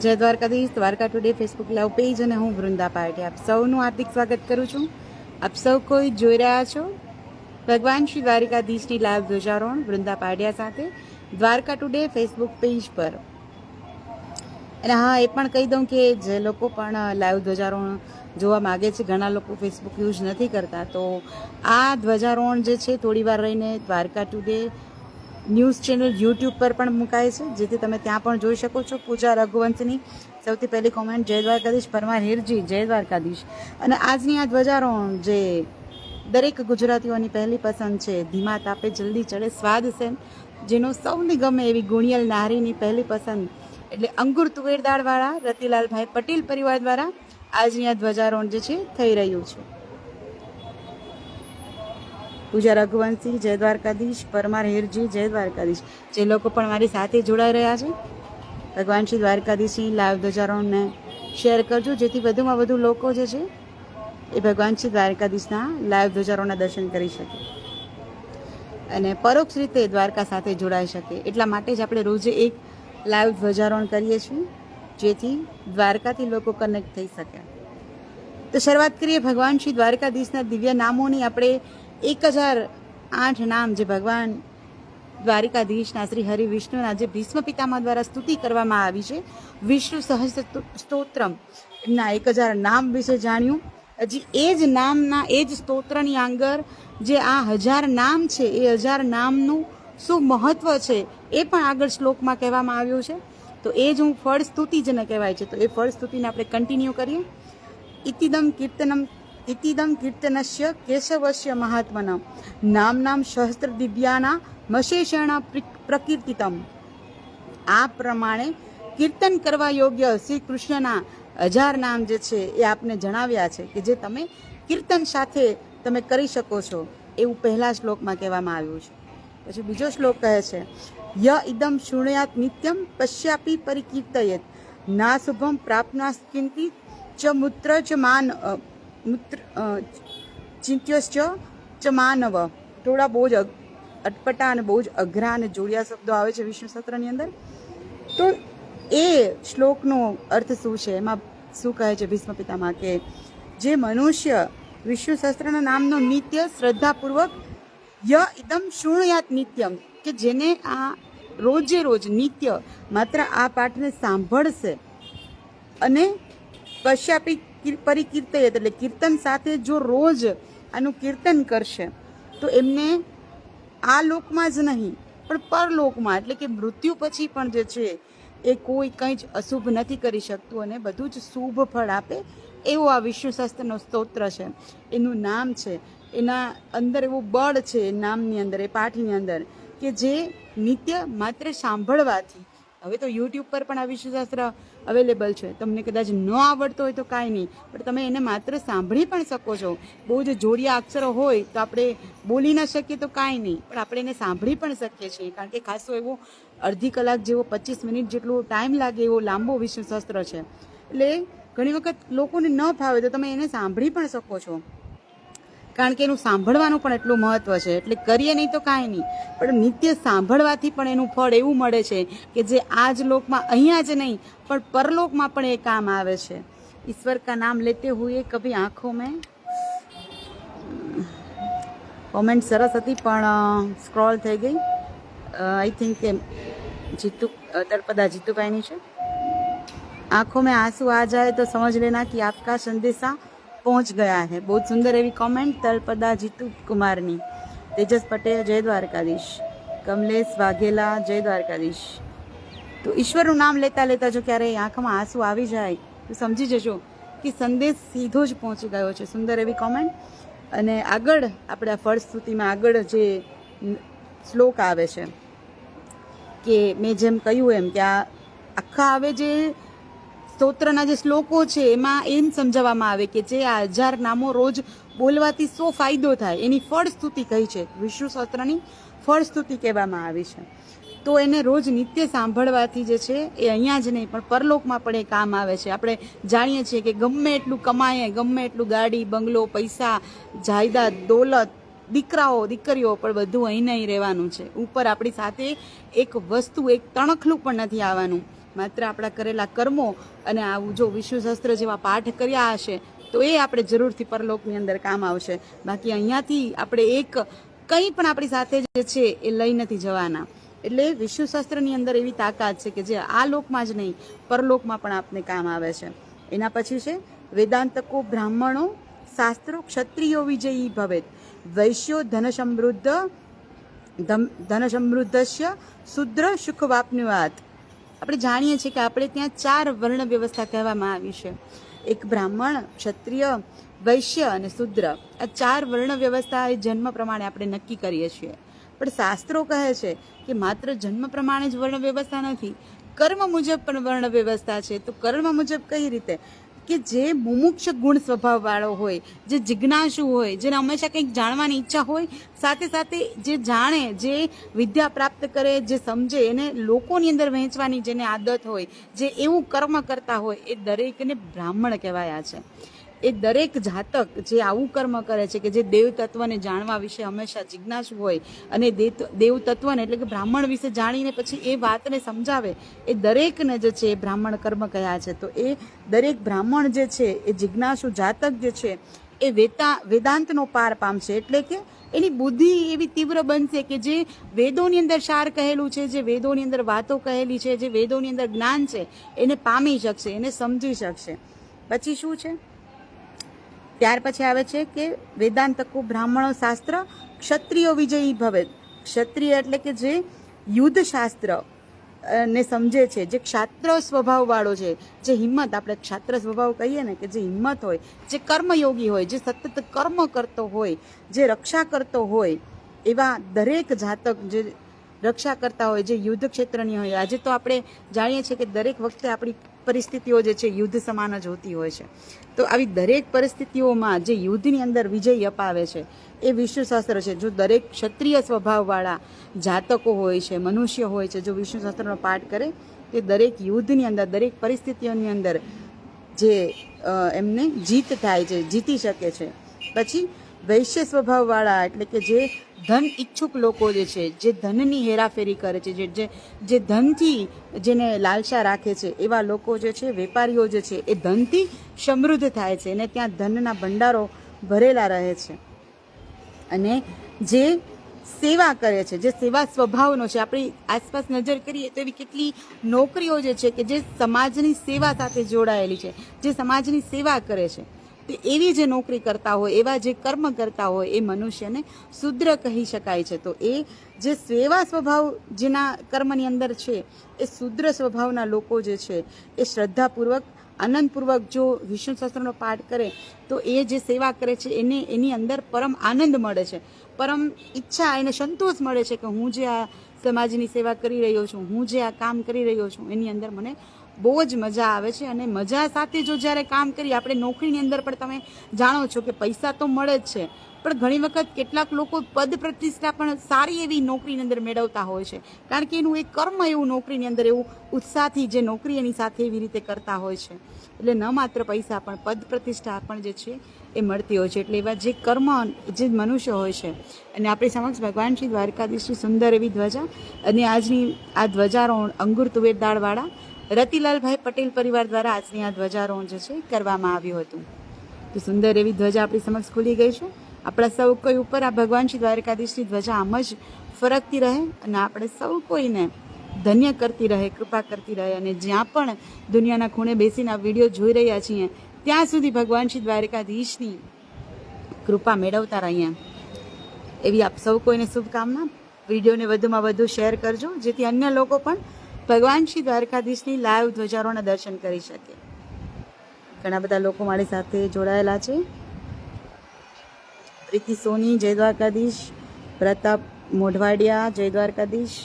જય Dwarkadhish, Dwarka today Facebook live page અને હું વૃંદા પાર્ટી આપ સૌનું હાર્દિક સ્વાગત કરું છું. આપ સૌ કોઈ જોઈ રહ્યા છો? ભગવાન શ્રી દ્વારિકાધીશની લાઈવ ધ્વજારોહણ વૃંદા પાડિયા સાથે દ્વારકા ટુડે ફેસબુક પેજ પર. અને હા, એ પણ કહી દઉં કે જે લોકો પણ લાઈવ ધ્વજારોહણ જોવા માગે છે. ઘણા લોકો ફેસબુક યુઝ નથી કરતા. તો આ ધ્વજારોહણ જે છે થોડી વાર રહીને Dwarka today news channel YouTube પર પણ મુકાય છે. જેથી તમે ત્યાં પણ જોઈ શકો છો પૂજા રઘુવંશની. સૌથી પહેલી કોમેન્ટ જય દ્વારકાધીશ પરમાર હિરજી, જય દ્વારકાધીશ. અને આજની આ ધ્વજારોહણ જે દરેક ગુજરાતીઓની પહેલી પસંદ છે, ધીમા તાપે જલ્દી ચડે સ્વાદ છે જેનો સૌને ગમે એવી ગુણિયલ નારીની પહેલી પસંદ. એટલે અંગુર તુવેર દાળવાળા, રતિલાલભાઈ પટેલ પરિવાર દ્વારા આજની આ ધ્વજારોહણ જે છે, થઈ રહ્યું છે. પૂજા રઘુવંશી, જય દ્વારકાધીશ, પરમાર હેરજી, જય દ્વારકાધીશ. જે લોકો પણ મારી સાથે જોડાઈ રહ્યા છે, ભગવાન શ્રી દ્વારકાધીશની લાઈવ ધ્વજારોહણને શેર કરજો. જેથી વધુમાં વધુ લોકો જે છે, એ ભગવાન શ્રી દ્વારકાધીશના લાઈવ ધ્વજારોહણના દર્શન કરી શકે. અને પરોક્ષ રીતે દ્વારકા સાથે જોડાઈ શકે. એટલા માટે જ આપણે રોજે એક લાઈવ ધ્વજારોહણ કરીએ છીએ. જેથી દ્વારકાથી લોકો કનેક્ટ થઈ શકે. તો શરૂઆત કરીએ ભગવાન શ્રી દ્વારકાધીશના દિવ્ય નામોની. આપણે એક હજાર આઠ નામ જે ભગવાન દ્વારિકાધીશના, શ્રી હરિ વિષ્ણુના જે ભીષ્મ પિતામા દ્વારા સ્તુતિ કરવામાં આવી છે. વિષ્ણુ સહસ્ત્ર સ્તોત્રમ. એમના એક હજાર નામ વિશે જાણ્યું. હજી એ જ નામના, એ જ સ્તોત્રની આંગર જે આ હજાર નામ છે, એ હજાર નામનું શું મહત્વ છે, એ પણ આગળ શ્લોકમાં કહેવામાં આવ્યું છે. તો એ જ હું ફળ સ્તુતિ જેને કહેવાય છે. તો એ ફળ સ્તુતિને આપણે કન્ટિન્યુ કરીએ. ઇતિદમ કીર્તનમ, ઇતિદમ કીર્તનસ્ય કેશવસ્ય મહાત્મન નામ નામ સહસ્ત્ર દિવ્યાના મશેષણ પ્રકીર્તિતમ. આ પ્રમાણે કીર્તન કરવા યોગ્ય શ્રી કૃષ્ણના હજાર નામ જે છે એ આપને જણાવ્યા છે કે જે તમે કીર્તન સાથે તમે કરી શકો છો. એવું પહેલા શ્લોકમાં કહેવામાં આવ્યું છે. પછી બીજો શ્લોક કહે છે, ય ઇદમ શૃણયાત નિત્યમ પશ્યાપી પરિકીર્તયેત. ના શુભમ પ્રાપ્ના કિંચિત ચ મૂત્ર ચ માન મૂત્ર ચિંત્યશ્ચ ચ માનવ. થોડા બહુ જ અટપટા અને બહુ જ અઘરા અને જોડિયા શબ્દો આવે છે વિષ્ણુ સત્રની અંદર. તો એ શ્લોકનો અર્થ શું છે? એમાં શું કહે છે ભીષ્મ પિતામાં કે, જે મનુષ્ય વિષ્ણુ સહસ્ત્રના નામનો નિત્ય શ્રદ્ધાપૂર્વક ય ઇદમ શૃણયાત નિત્યમ, કે જેને આ રોજે રોજ નિત્ય માત્ર આ પાઠને સાંભળશે અને કશ્યાપી કિર- એટલે કીર્તન સાથે જો રોજ આનું કીર્તન કરશે, તો એમને આ લોકમાં જ નહીં, પણ પરલોકમાં, એટલે કે મૃત્યુ પછી પણ જે છે એ કોઈ કંઈ જ અશુભ નથી કરી શકતું અને બધું જ શુભ ફળ આપે એવો આ વિષ્ણુશાસ્ત્રનો સ્તોત્ર છે. એનું નામ છે, એના અંદર એવું બળ છે એ નામની અંદર, એ પાઠની અંદર કે જે નિત્ય માત્ર સાંભળવાથી. હવે તો યુટ્યુબ પર પણ આ વિશ્વશાસ્ત્ર અવેલેબલ છે. તમને કદાચ ન આવડતો હોય તો કાંઈ નહીં, પણ તમે એને માત્ર સાંભળી પણ શકો છો. બહુ જ જોડિયા અક્ષરો હોય તો આપણે બોલી ન શકીએ તો કાંઈ નહીં, પણ આપણે એને સાંભળી પણ શકીએ છીએ. કારણ કે ખાસો એવો અડધી કલાક જેવો પચીસ મિનિટ જેટલો ટાઈમ લાગે એવો લાંબો વિશ્વશાસ્ત્ર છે. એટલે ઘણી વખત લોકોને ન ફાવે તો તમે એને સાંભળી પણ શકો છો. કારણ કે એનું સાંભળવાનું પણ એટલું મહત્વ છે. એટલે કરીએ નહીં તો કાંઈ નહીં. પણ નિત્ય સાંભળવાથી પણ એનું ફળ એવું મળે છે કે જે આ જ લોકમાં અહીંયા જ નહીં, પણ પરલોકમાં પણ એ કામ આવે છે. ઈશ્વર કા નામ લેતે હુએ કભી આંખો મેં? કોમેન્ટ સરસ હતી, પણ સ્ક્રોલ થઈ ગઈ. આઈ થિંક કે જીતુ તળપદા જીતુભાઈની છે. આંખો મેં આંસુ આ જાય તો સમજ લેના કે આપકા સંદેશા પહોંચ ગયા છે. બહુ સુંદર એવી કોમેન્ટ તલપદા જીતુ કુમારની. તેજસ પટેલ, જય દ્વારકાધીશ. કમલેશ વાઘેલા, જય દ્વારકાધીશ. તો ઈશ્વરનું નામ લેતા લેતા જો ક્યારેય આંખમાં આંસુ આવી જાય, તો સમજી જજો કે સંદેશ સીધો જ પહોંચી ગયો છે. સુંદર એવી કોમેન્ટ અને આગળ આપણે ફળ સ્તુતિમાં આગળ જે શ્લોક આવે છે કે મેં જેમ કહ્યું એમ કે આ આખા આવે જે સ્તોત્રના જે શ્લોકો છે, એમાં એમ સમજાવવામાં આવે કે જે આ હજાર નામો રોજ બોલવાથી સો ફાયદો થાય. એની ફળ સ્તુતિ કહી છે. વિષ્ણુ સ્તોત્રની ફળ સ્તુતિ કહેવામાં આવી છે. તો એને રોજ નિત્ય સાંભળવાથી જે છે, એ અહીંયા જ નહીં, પણ પરલોકમાં પણ એ કામ આવે છે. આપણે જાણીએ છીએ કે ગમે એટલું કમાઈએ, ગમે એટલું ગાડી, બંગલો, પૈસા, જાયદાદ, દોલત, દીકરાઓ, દીકરીઓ, પણ બધું અહીં નહીં રહેવાનું છે. ઉપર આપણી સાથે એક વસ્તુ, એક તણખલું પણ નથી આવવાનું. માત્ર આપણા કરેલા કર્મો અને આવું જો વિશ્વશાસ્ત્ર જેવા પાઠ કર્યા હશે, તો એ આપણે જરૂરથી પરલોકની અંદર કામ આવશે. બાકી અહીંયાથી આપણે એક કંઈ પણ આપણી સાથે જે છે, એ લઈ નથી જવાના. એટલે વિશ્વશાસ્ત્રની અંદર એવી તાકાત છે કે જે આ લોકમાં જ નહીં, પરલોકમાં પણ આપને કામ આવે છે. એના પછી છે, વેદાંતકો બ્રાહ્મણો, શાસ્ત્રો, ક્ષત્રિયો વિજયી ભવેત. વૈશ્યો ધન સમૃદ્ધ ધન સમૃદ્ધસ્ય શુદ્ર સુખ વાપન્યુવાત આપણે જાણીએ છીએ કે આપણે ત્યાં ચાર વર્ણ વ્યવસ્થા કહેવામાં આવી છે. એક બ્રાહ્મણ, ક્ષત્રિય, વૈશ્ય અને શુદ્ર. આ ચાર વર્ણ વ્યવસ્થા એ જન્મ પ્રમાણે આપણે નક્કી કરીએ છીએ. પણ શાસ્ત્રો કહે છે કે માત્ર જન્મ પ્રમાણે જ વર્ણ વ્યવસ્થા નથી, કર્મ મુજબ પણ વર્ણ વ્યવસ્થા છે. તો કર્મ મુજબ કઈ રીતે? કે જે મુમુક્ષ ગુણ સ્વભાવવાળો હોય, જે જિજ્ઞાસુ હોય, જેને હંમેશા કંઈક જાણવાની ઈચ્છા હોય, સાથે સાથે જે જાણે, જે વિદ્યા પ્રાપ્ત કરે, જે સમજે, એને લોકોની અંદર વહેંચવાની જેને આદત હોય, જે એવું કર્મ કરતા હોય, એ દરેકને બ્રાહ્મણ કહેવાયા છે. એ દરેક જાતક જે આવું કર્મ કરે છે કે જે દેવ તત્વને જાણવા વિશે હંમેશા જિજ્ઞાસુ હોય અને દેવ તત્વને એટલે કે બ્રાહ્મણ વિશે જાણીને પછી એ વાતને સમજાવે, એ દરેકને જે છે એ બ્રાહ્મણ કર્મ કયા છે. તો એ દરેક બ્રાહ્મણ જે છે એ જિજ્ઞાસુ જાતક જે છે એ વેતા, વેદાંતનો પાર પામશે એટલે કે એની બુદ્ધિ એવી તીવ્ર બનશે કે જે વેદોની અંદર સાર કહેલું છે, જે વેદોની અંદર વાતો કહેલી છે, જે વેદોની અંદર જ્ઞાન છે, એને પામી શકશે, એને સમજી શકશે. પછી શું છે? ત્યાર પછી આવે છે કે વેદાંતકો બ્રાહ્મણો શાસ્ત્ર, ક્ષત્રિયો વિજયી ભવે. ક્ષત્રિય એટલે કે જે યુદ્ધ શાસ્ત્ર ને સમજે છે, જે ક્ષાત્ર સ્વભાવવાળો છે, જે હિંમત આપણે ક્ષાત્ર સ્વભાવ કહીએ ને કે જે હિંમત હોય, જે કર્મયોગી હોય, જે સતત કર્મ કરતો હોય, જે રક્ષા કરતો હોય, એવા દરેક જાતક જે રક્ષા કરતા હોય, જે યુદ્ધ ક્ષેત્રની હોય, આજે તો આપણે જાણીએ છીએ કે દરેક વખતે આપણી પરિસ્થિતિઓ જે છે, યુદ્ધ સમાન જ હોતી હોય છે. તો આવી દરેક પરિસ્થિતિઓમાં જે યુદ્ધની અંદર વિજય અપાવે છે, એ વિષ્ણુશાસ્ત્ર છે. જો દરેક ક્ષત્રિય સ્વભાવવાળા જાતકો હોય છે, મનુષ્ય હોય છે, જો વિષ્ણુશાસ્ત્રનો પાઠ કરે, તે દરેક યુદ્ધની અંદર, દરેક પરિસ્થિતિઓની અંદર જે એમને જીત થાય છે, જીતી શકે છે. પછી વૈશ્ય સ્વભાવવાળા એટલે કે જે ધન ઈચ્છુક લોકો જે છે, જે ધનની હેરાફેરી કરે છે, જે જે જે ધનથી જેને લાલસા રાખે છે, એવા લોકો જે છે, વેપારીઓ જે છે, એ ધનથી સમૃદ્ધ થાય છે અને ત્યાં ધનના ભંડારો ભરેલા રહે છે. અને જે સેવા કરે છે, જે સેવા સ્વભાવનો છે, આપણી આસપાસ નજર કરીએ તો એવી કેટલી નોકરીઓ જે છે કે જે સમાજની સેવા સાથે જોડાયેલી છે, જે સમાજની સેવા કરે છે. તો એવી જે નોકરી કરતા હોય, એવા જે કર્મ કરતા હોય, એ મનુષ્યને શુદ્ર કહી શકાય છે. તો એ જે સેવા સ્વભાવ જેના કર્મની અંદર છે, એ શુદ્ર સ્વભાવના લોકો જે છે, એ શ્રદ્ધાપૂર્વક, આનંદપૂર્વક જો વિષ્ણુ શાસ્ત્રનો પાઠ કરે, તો એ જે સેવા કરે છે, એને, એની અંદર પરમ આનંદ મળે છે. પરમ ઈચ્છા એને સંતોષ મળે છે કે હું જે આ સમાજની સેવા કરી રહ્યો છું, હું જે આ કામ કરી રહ્યો છું, એની અંદર મને બહુ જ મજા આવે છે અને મજા સાથે જો જ્યારે કામ કરીએ, આપણે નોકરીની અંદર પણ તમે જાણો છો કે પૈસા તો મળે જ છે, પણ ઘણી વખત કેટલાક લોકો પદ પ્રતિષ્ઠા પણ સારી એવી નોકરીની અંદર મેળવતા હોય છે. કારણ કે એનું એક કર્મ એવું નોકરીની અંદર એવું ઉત્સાહથી જે નોકરી એની સાથે એવી રીતે કરતા હોય છે. એટલે ન માત્ર પૈસા, પણ પદ પ્રતિષ્ઠા પણ જે છે એ મળતી હોય છે. એટલે એવા જે કર્મ જે મનુષ્ય હોય છે, અને આપણી સમક્ષ ભગવાન શ્રી દ્વારકાધીશની સુંદર એવી ધ્વજા, અને આજની આ ધ્વજારોહણ અંગુર તુવેર દાળવાળા રતિલાલભાઈ પટેલ પરિવાર દ્વારા આજની આ ધ્વજારોહણ જે છે કરવામાં આવ્યું હતું. તો સુંદર એવી ધ્વજા આપણી સમક્ષ ખુલી ગઈ છે. આપણા સૌ કોઈ ઉપર આ ભગવાન શ્રી દ્વારકાધીશની ધ્વજા આમ જ ફરકતી રહે અને આપણે સૌ કોઈને ધન્ય કરતી રહે, કૃપા કરતી રહે અને જ્યાં પણ દુનિયાના ખૂણે બેસીને આ વીડિયો જોઈ રહ્યા છીએ, ત્યાં સુધી ભગવાન શ્રી દ્વારકાધીશની કૃપા મેળવતા રહીએ. એવી આપ સૌ કોઈને શુભકામના. વિડીયોને વધુમાં વધુ શેર કરજો, જેથી અન્ય લોકો પણ ભગવાન શ્રી દ્વારકાધીશની લાઈવ ધ્વજારોના દર્શન કરી શકે. ઘણા બધા લોકો મારી સાથે જોડાયેલા છે. પ્રીતિ સોની, જય દ્વારકાધીશ. પ્રતાપ મોઢવાડિયા, જય દ્વારકાધીશ.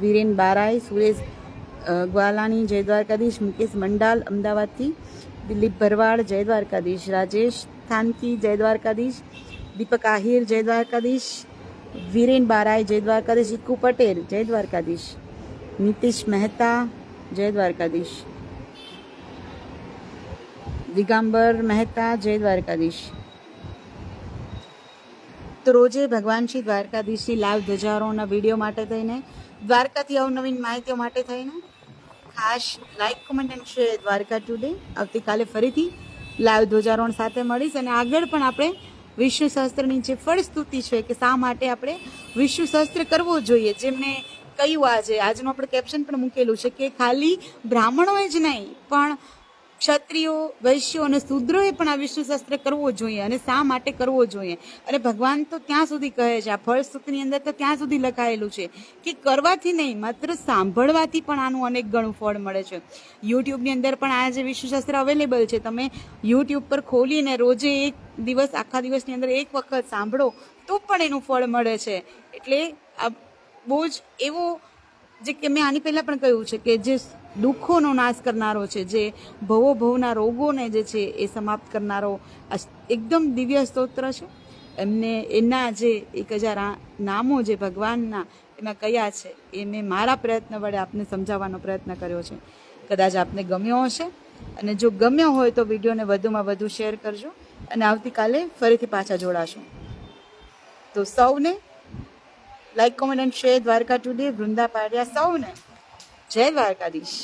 વીરેન બારાઈ, સુરેશ ગ્વાલાણી, જય દ્વારકાધીશ. મુકેશ મંડાલ, અમદાવાદથી. દિલીપ ભરવાડ, જય દ્વારકાધીશ. રાજેશ થાનકી, જય દ્વારકાધીશ. દીપક આહિર, જય દ્વારકાધીશ. વીરેન બારાઈ, જય દ્વારકાધીશ. ઇકુ પટેલ, જય દ્વારકાધીશ. નીતિશ મહેતા જય દ્વારકાધીશ દિગંબર મહેતા જય દ્વારકાધીશ તો રોજે ભગવાન શ્રી દ્વારકાધીશની લાઈવ ધજારોના વીડિયો માટે થઈને, દ્વારકાથી અવનવીન માહિતીઓ માટે થઈને, ખાસ like comment and share Dwarka today આવતીકાલે ફરીથી લાઈવ ધ્વજારોહણ સાથે મળીશ અને આગળ પણ આપણે વિષ્ણુ સહસ્ત્રની જે ફળસ્તુતિ છે કે શા માટે આપણે વિષ્ણુ સહસ્ત્ર કરવો જોઈએ, જેમને કહ્યું આજે આજનું આપણે કેપ્શન પણ મૂકેલું છે કે ખાલી બ્રાહ્મણોએ જ નહીં, પણ ક્ષત્રિયો, વૈશ્યો અને શૂદ્રોએ પણ આ વિષ્ણુ શાસ્ત્ર કરવો જોઈએ અને શા માટે કરવો જોઈએ? અને ભગવાન તો ત્યાં સુધી કહે છે, આ ફળસ્તુતિની અંદર તો ત્યાં સુધી લખાયેલું છે કે કરવાથી નહીં, માત્ર સાંભળવાથી પણ આનું અનેક ગણું ફળ મળે છે. યુટ્યુબની અંદર પણ આ જે વિષ્ણુ શાસ્ત્ર અવેલેબલ છે, તમે યુટ્યુબ પર ખોલીને રોજે એક દિવસ, આખા દિવસની અંદર એક વખત સાંભળો તો પણ એનું ફળ મળે છે. એટલે બહુ જ એવો, જે કે મેં આની પહેલાં પણ કહ્યું છે કે જે દુઃખોનો નાશ કરનારો છે, જે ભવો ભવના રોગોને જે છે એ સમાપ્ત કરનારો એકદમ દિવ્ય સ્તોત્ર છે. એમને એના જે એક હજાર નામો જે ભગવાનના એમાં કયા છે એ મેં મારા પ્રયત્ન વડે આપને સમજાવવાનો પ્રયત્ન કર્યો છે. કદાચ આપને ગમ્યો હશે અને જો ગમ્યો હોય તો વિડીયોને વધુમાં વધુ શેર કરજો અને આવતીકાલે ફરીથી પાછા જોડાશું. તો સૌને like comment and share Dwarka today Vrinda પાડ્યા સૌને જય દ્વારકાધીશ